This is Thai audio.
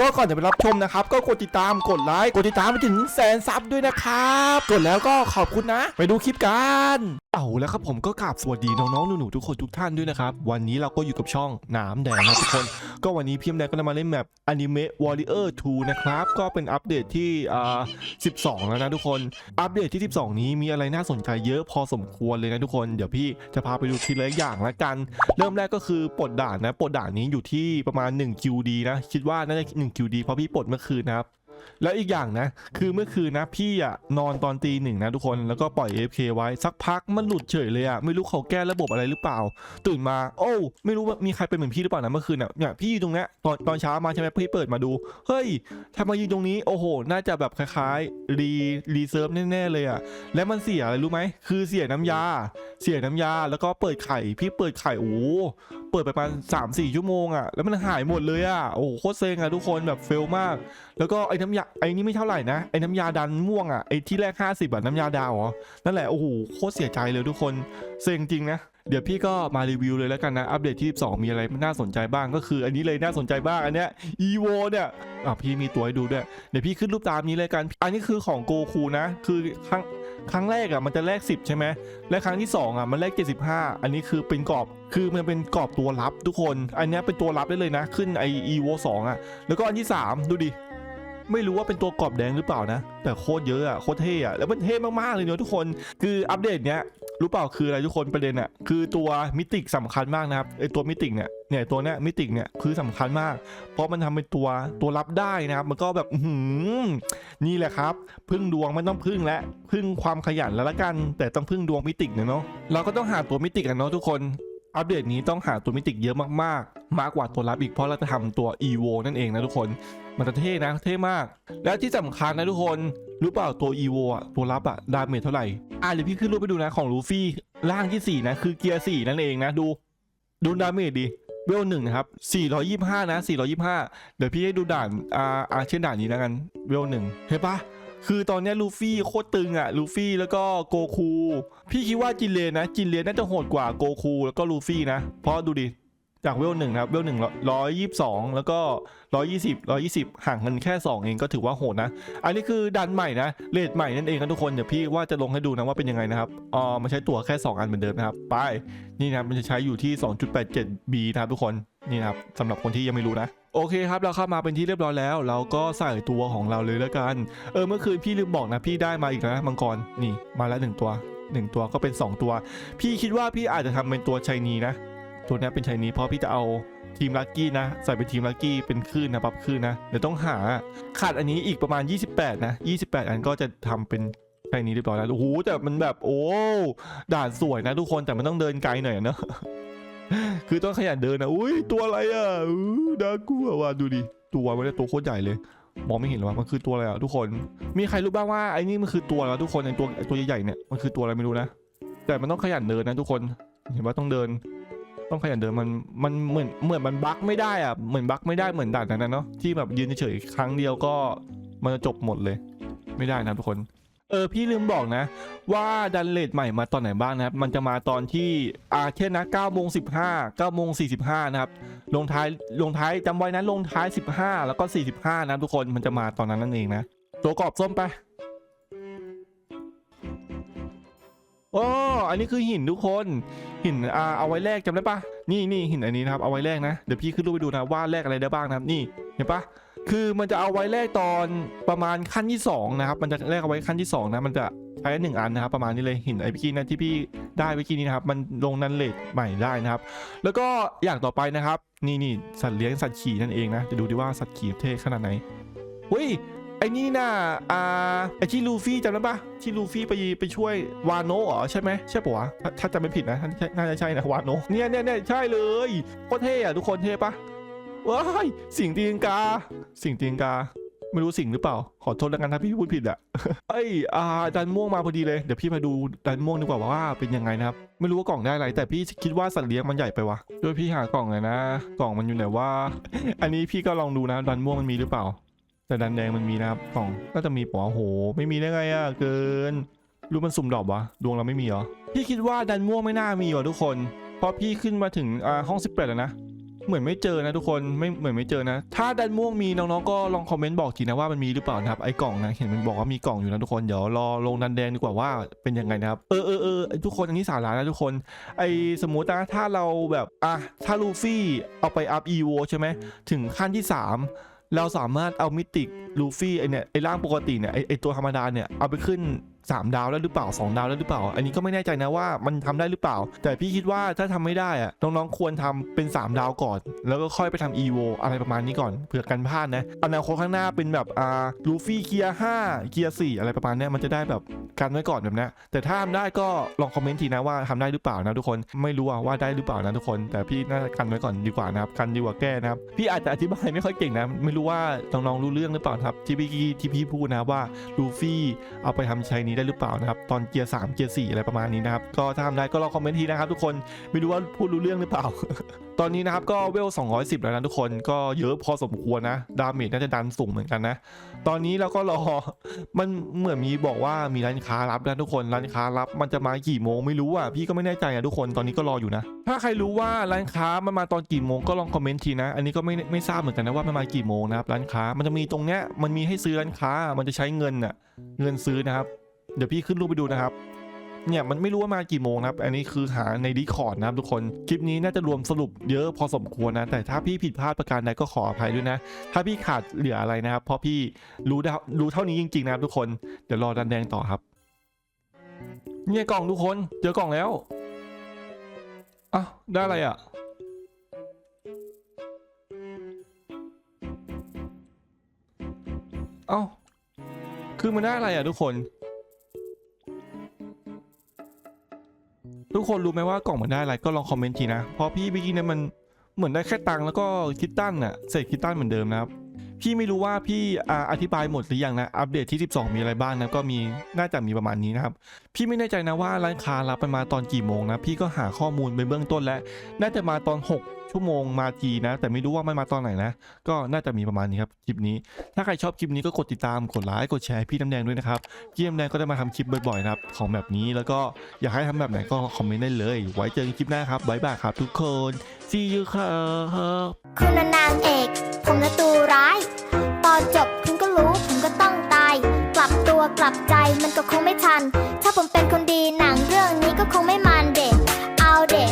ก็ก่อนจะไปรับชมนะครับ ก็กดติดตามกดไลค์กดติดตามไปถึงแสนซับด้วยนะครับ กดแล้วก็ขอบคุณนะ ไปดูคลิปกัน เอาแล้วครับผมก็กราบสวัสดีน้องๆหนูๆทุกคนทุกท่านด้วยนะครับ วันนี้เราก็อยู่กับช่องน้ำแดงนะทุกคน ก็วันนี้พี่น้ำแดงก็จะมาเล่นแมป Anime Warrior 2 นะครับ ก็เป็นอัปเดตที่อ่า12 แล้วนะทุกคน อัปเดตที่ 12 นี้มีอะไรน่าสนใจเยอะพอสมควรเลยนะทุกคนเดี๋ยวพี่จะพาไปดูทีละอย่างละกัน เริ่มแรกก็คือปลดด่านนะปลดด่านนี้อยู่ที่ประมาณ1 QD นะคิดว่าน่าจะ1 QD เพราะพี่ปลดเมื่อคืนนะครับ แล้วอีกอย่างนะ คือเมื่อคืนนะพี่อะนอนตอนตีหนึ่งนะทุกคนแล้วก็ปล่อย AFK ไว้สักพักมันหลุดเฉยเลยอะไม่รู้เขาแก้ระบบอะไรหรือเปล่า ตื่นมา โอ้ไม่รู้ว่ามีใครเป็นเหมือนพี่หรือเปล่านะเมื่อคืนอะเนี่ยพี่อยู่ตรงเนี้ยตอนตอนเช้ามาใช่ไหมพี่เปิดมาดู เฮ้ยทำไมยืนตรงนี้โอ้โห น่าจะแบบคล้ายๆรีรีเซิร์ฟแน่ๆเลยอะและมันเสียอะไรรู้ไหมคือเสียน้ำยา เสียน้ำยาแล้วก็เปิดไข่พี่เปิดไข่โอ้ เปิดไปประมาณ3 4ชั่วโมงอะแล้วมันหายหมดเลยอะโอ้โหโคตรเซ็งอะทุกคนแบบเฟลมาก แล้วก็ไอ้น้ำยาไอ้นี่ไม่เท่าไหร่นะไอ้น้ำยาดันม่วงอะไอ้ที่แรก 50บาทน้ำยาดาวเหรอนั่นแหละโอ้โหโคตรเสียใจเลยทุกคนเซ็งจริงนะเดี๋ยวพี่ก็มารีวิวเลยแล้วกันนะ อัปเดตที่12มีอะไรน่าสนใจบ้างก็คืออันนี้เลยน่าสนใจบ้างอันเนี้ย EVO เนี่ยอะพี่มีตัวให้ดูด้วย เดี๋ยวพี่ขึ้นรูปตามนี้เลยกัน อันนี้คือของโกคูนะ คือครั้งครั้งแรกอะมันจะแลก10 ใช่ไหมและครั้งที่2อะมันแลก75 อันนี้คือเป็นกรอบ คือมันเป็นกรอบตัวลับทุกคน อันนี้เป็นตัวลับได้เลยนะ ขึ้นไอ EVO 2อะ แล้วก็อันที่ 3 ดูดิ ไม่รู้ว่าเป็นตัวกรอบแดงหรือเปล่านะ แต่โคตรเยอะอะโคตรเท่อะแล้วมันเท่มากๆเลยเนอะทุกคน คืออัปเดตเนี้ยรู้เปล่าคืออะไรทุกคนประเด็นอะคือตัวมิติกสำคัญมากนะครับไอตัวมิติกเนี่ยเนี่ยตัวเนี้ยมิติกเนี่ยคือสำคัญมาก เพราะมันทำเป็นตัวตัวรับได้นะครับ มันก็แบบหือนี่แหละครับ พึ่งดวงไม่ต้องพึ่งและพึ่งความขยันแล้วละกัน แต่ต้องพึ่งดวงมิติกเนาะเราก็ต้องหาตัวมิติกันเนาะทุกคน อัปเดตนี้ต้องหาตัวมิติกเยอะมากๆ มากกว่าตัวรับอีกเพราะเราจะทำตัว EVO นั่นเองนะทุกคน มันจะเท่นะเท่มาก และที่สำคัญนะทุกคนรู้เปล่าตัว EVO อะตัวรับอะดาเมจเท่าไหร่อะเดี๋ยวพี่ขึ้นรูปไปดูนะของลูฟี่ร่างที่ 4 นะ คือเกียร์4นั่นเองนะดูดูดาเมจดิเวลหนึ่งนะครับ 425 นะ 425 เดี๋ยวพี่ให้ดูด่าน อ่าอาเช่นด่านนี้แล้วกัน เวลหนึ่งเห็นปะ คือตอนนี้ลูฟี่โคตรตึงอะลูฟี่แล้วก็โกคู พี่คิดว่าจินเลนนะ จินเลนน่าจะโหดกว่าโกคูแล้วก็ลูฟี่นะ เพราะดูดิ จากเวลหนึ่งนะครับ เวลหนึ่งร้อยยี่สิบสองแล้วก็ร้อยยี่สิบร้อยยี่สิบห่างกันแค่สองเองก็ถือว่าโหดนะ อันนี้คือดันใหม่นะ เลทใหม่นั่นเองนะทุกคน เดี๋ยวพี่ว่าจะลงให้ดูนะว่าเป็นยังไงนะครับอ๋อมาใช้ตั๋วแค่ 2 อันเหมือนเดิมนะครับ ไป นี่นะมันจะใช้อยู่ที่ 2.87B นะครับทุกคน นี่นะครับสำหรับคนที่ยังไม่รู้นะ โอเคครับเราเข้ามาเป็นที่เรียบร้อยแล้ว เราก็ใส่ตัวของเราเลยแล้วกัน เออเมื่อคืนพี่ลืมบอกนะพี่ได้มาอีกนะมังกรนี่มาแล้วหนึ่งตัวหนึ่งตัวก็เป็น 2 ตัว พี่คิดว่าพี่อาจจะทำเป็นตัวชัยนีนะ ตัวนี้เป็นชัยนีเพราะพี่จะเอาทีมลักกี้นะ ใส่เป็นทีมลักกี้เป็นคลื่นนะปรับคลื่นนะเดี๋ยวต้องหาขาดอันนี้อีกประมาณ 28 นะ 28 อันก็จะทำเป็นชัยนีเรียบร้อยแล้วโอ้โหแต่มันแบบโอ้ด่านสวยนะทุกคนแต่มันต้องเดินไกลหน่อยเนอะ คือต้องขยันเดินนะอุ้ยตัวอะไรอะน่ากลัวว่ะดูดิตัวมันเนี่ยตัวโคตรใหญ่เลย มองไม่เห็นหรอวะมันคือตัวอะไรอะทุกคน มีใครรู้บ้างว่าไอ้นี่มันคือตัวอะไรทุกคนในตัวตัวใหญ่ๆเนี่ยมันคือตัวอะไรไม่รู้นะแต่มันต้องขยันเดินนะทุกคนเห็นว่าต้องเดิน ต้องขยันเดินมันมันเหมือนเหมือนมันบั๊กไม่ได้อะเหมือนบั๊กไม่ได้เหมือนด่านนั้นเนาะที่แบบยืนเฉยๆครั้งเดียวก็มันจะจบหมดเลย ไม่ได้นะทุกคน เออพี่ลืมบอกนะ ว่าดันเลทใหม่มาตอนไหนบ้างนะครับ มันจะมาตอนที่อาเช่นนะ9โมง15 9โมง45 นะครับ ลงท้ายลงท้ายจำไว้นะลงท้าย 15 แล้วก็ 45 นะทุกคนมันจะมาตอนนั้นนั่นเองนะ ตัวกรอบส้มไปโอ้อันนี้คือหินทุกคนหินอ่าเอาไว้แลกจำได้ปะนี่นี่หินอันนี้นะครับเอาไว้แลกนะเดี๋ยวพี่ขึ้นรูปไปดูนะว่าแลกอะไรได้บ้างนะครับนี่เห็นปะ คือมันจะเอาไว้แลกตอนประมาณขั้นที่สองนะครับ มันจะแลกเอาไว้ขั้นที่สองนะ มันจะใช้หนึ่งอันนะครับ ประมาณนี้เลยหินไอพี่นะที่พี่ได้เมื่อกี้นี้นะครับ มันลงนันเลทใหม่ได้นะครับ แล้วก็อย่างต่อไปนะครับ นี่นี่สัตว์เลี้ยงสัตว์ขี่นั่นเองนะ จะดูดิว่าสัตว์ขี่เท่ขนาดไหนเฮ้ยไอ้นี่น่ะอ่าไอ้ที่ลูฟี่จำได้ปะที่ลูฟี่ไปไปช่วยวานโนเหรอใช่ไหมใช่ปะวะถ้าจำไม่ผิดนะน่าจะใช่นะวานโนเนี่ยเนี่ยเนี่ยใช่เลยโคตรเท่อะทุกคนเท่ปะ ว้ายสิงตีนกา สิงตีนกา ไม่รู้สิงหรือเปล่า ขอโทษแล้วกันถ้าพี่พูดผิดอะเอ้ยอ่าดันม่วงมาพอดีเลย เดี๋ยวพี่มาดูดันม่วงดีกว่าว่าเป็นยังไงนะครับ ไม่รู้ว่ากล่องได้อะไร แต่พี่คิดว่าสัตว์เลี้ยงมันใหญ่ไปวะด้วยพี่หากล่องเลยนะ กล่องมันอยู่ไหนว่า อันนี้พี่ก็ลองดูนะ ดันม่วงมันมีหรือเปล่า แต่ดันแดงมันมีนะครับกล่องก็จะมีปอโห ไม่มีได้ไงอะเกิน รู้มันสุ่มดอกวะ ดวงเราไม่มีเหรอ พี่คิดว่าดันม่วงไม่น่ามีว่ะทุกคน เพราะพี่ขึ้นมาถึงอ่าห้อง 18 แล้วนะ เหมือนไม่เจอนะทุกคนไม่เหมือนไม่เจอนะ ถ้าด้านม่วงมีน้องๆก็ลองคอมเมนต์บอกทีนะว่ามันมีหรือเปล่านะครับไอ้กล่องนะเห็นมันบอกว่ามีกล่องอยู่นะทุกคนเดี๋ยวรอลงดันแดงดีกว่าว่าเป็นยังไงนะครับเออเออเออทุกคนอันนี้สาระนะทุกคน ไอ้สมมตินะถ้าเราแบบอะถ้าลูฟี่เอาไปอัพอีโวใช่ไหมถึงขั้นที่ 3 เราสามารถเอามิติลูฟี่ไอเนี่ยไอร่างปกติเนี่ยไอไอตัวธรรมดาเนี่ยเอาไปขึ้น 3 ดาวแล้วหรือเปล่า 2 ดาวแล้วหรือเปล่า อันนี้ก็ไม่แน่ใจนะว่ามันทำได้หรือเปล่า แต่พี่คิดว่าถ้าทำไม่ได้อะน้องๆควรทำเป็น 3 ดาวก่อน แล้วก็ค่อยไปทำ EVO อะไรประมาณนี้ก่อนเผื่อกันพลาดนะอนาคตข้างหน้าเป็นแบบอ่าลูฟี่เกียร์5เกียร์4อะไรประมาณนี้มันจะได้แบบกันไว้ก่อนแบบนี้แต่ถ้าทำได้ก็ลองคอมเมนต์ทีนะว่าทำได้หรือเปล่านะทุกคนไม่รู้ว่าได้หรือเปล่านะทุกคน แต่พี่น่าจะกันไว้ก่อนดีกว่านะครับกันดีกว่าแก้นะครับพี่อาจจะอธิบายไม่ค่อยเก่งนะไม่รู้ว่าน้องๆรู้เรื่องหรือเปล่าครับที่พี่ที่พี่พูดนะว่าลูฟี่เอาไปทำใช้นี้ได้หรือเปล่านะครับ ตอนเกียร์3เกียร์4อะไรประมาณนี้นะครับ ก็ถ้าทำได้ก็ลองคอมเมนต์ทีนะครับทุกคน ไม่รู้ว่าพูดรู้เรื่องหรือเปล่า ตอนนี้นะครับก็เวล 210 แล้วนะทุกคน ก็เยอะพอสมควรนะ ดาเมจน่าจะดันสูงเหมือนกันนะ ตอนนี้เราก็รอ มันเหมือนมีบอกว่ามีร้านค้ารับนะทุกคน ร้านค้ารับมันจะมากี่โมงไม่รู้อะ พี่ก็ไม่แน่ใจอะทุกคน ตอนนี้ก็รออยู่นะ ถ้าใครรู้ว่าร้านค้ามันมาตอนกี่โมงก็ลองคอมเมนต์ทีนะ อันนี้ก็ไม่ไม่ทราบเหมือนกันนะว่ามันมากี่โมงนะครับร้านค้า มันจะมีตรงเนี้ย มันมีให้ซื้อร้านค้า มันจะใช้เงินอะ เงินซื้อนะครับ เดี๋ยวพี่ขึ้นรูปไปดูนะครับเนี่ยมันไม่รู้ว่ามากี่โมงครับ อันนี้คือหาในดีคอร์ดนะครับทุกคน คลิปนี้น่าจะรวมสรุปเยอะพอสมควรนะ แต่ถ้าพี่ผิดพลาดประการใดก็ขออภัยด้วยนะ ถ้าพี่ขาดเหลืออะไรนะครับ เพราะพี่รู้รู้เท่านี้จริงๆนะครับทุกคน เดี๋ยวรอดันแดงต่อครับ เนี่ยกล่องทุกคน เจอกล่องแล้วอ้าวได้อะไรอะ เอ้า คือมันได้อะไรอะทุกคน ทุกคนรู้ไหมว่ากล่องมันได้อะไรก็ลองคอมเมนต์ทีนะเพราะพี่เมื่อกี้เนี่ยมันเหมือนได้แค่ตังค์แล้วก็คิตตันน่ะเศษคิตตันเหมือนเดิมนะครับพี่ไม่รู้ว่าพี่อธิบายหมดหรือยังนะอัปเดตที่ 12 มีอะไรบ้างนะก็มีน่าจะมีประมาณนี้นะครับพี่ไม่แน่ใจนะว่าร้านค้ารับไปมาตอนกี่โมงนะพี่ก็หาข้อมูลไปเบื้องต้นแล้วน่าจะมาตอน 6 ชั่วโมงมาทีนะ แต่ไม่รู้ว่ามันมาตอนไหนนะ ก็น่าจะมีประมาณนี้ครับคลิปนี้ ถ้าใครชอบคลิปนี้ก็กดติดตามกดไลค์กดแชร์พี่น้ำแดงด้วยนะครับพี่น้ำแดงก็จะมาทำคลิปบ่อยๆนะครับของแบบนี้แล้วก็อยากให้ทำแบบไหนก็คอมเมนต์ได้เลย ไว้เจอกันคลิปหน้าครับบ๊ายบายครับทุกคน see you ครับคุณนางเอกผมนะตัวร้าย ตอนจบคุณก็รู้ผมก็ต้องตาย กลับตัวกลับใจมันก็คงไม่ทัน ถ้าผมเป็นคนดีหนังเรื่องนี้ก็คงไม่มันเดะเอาเดะ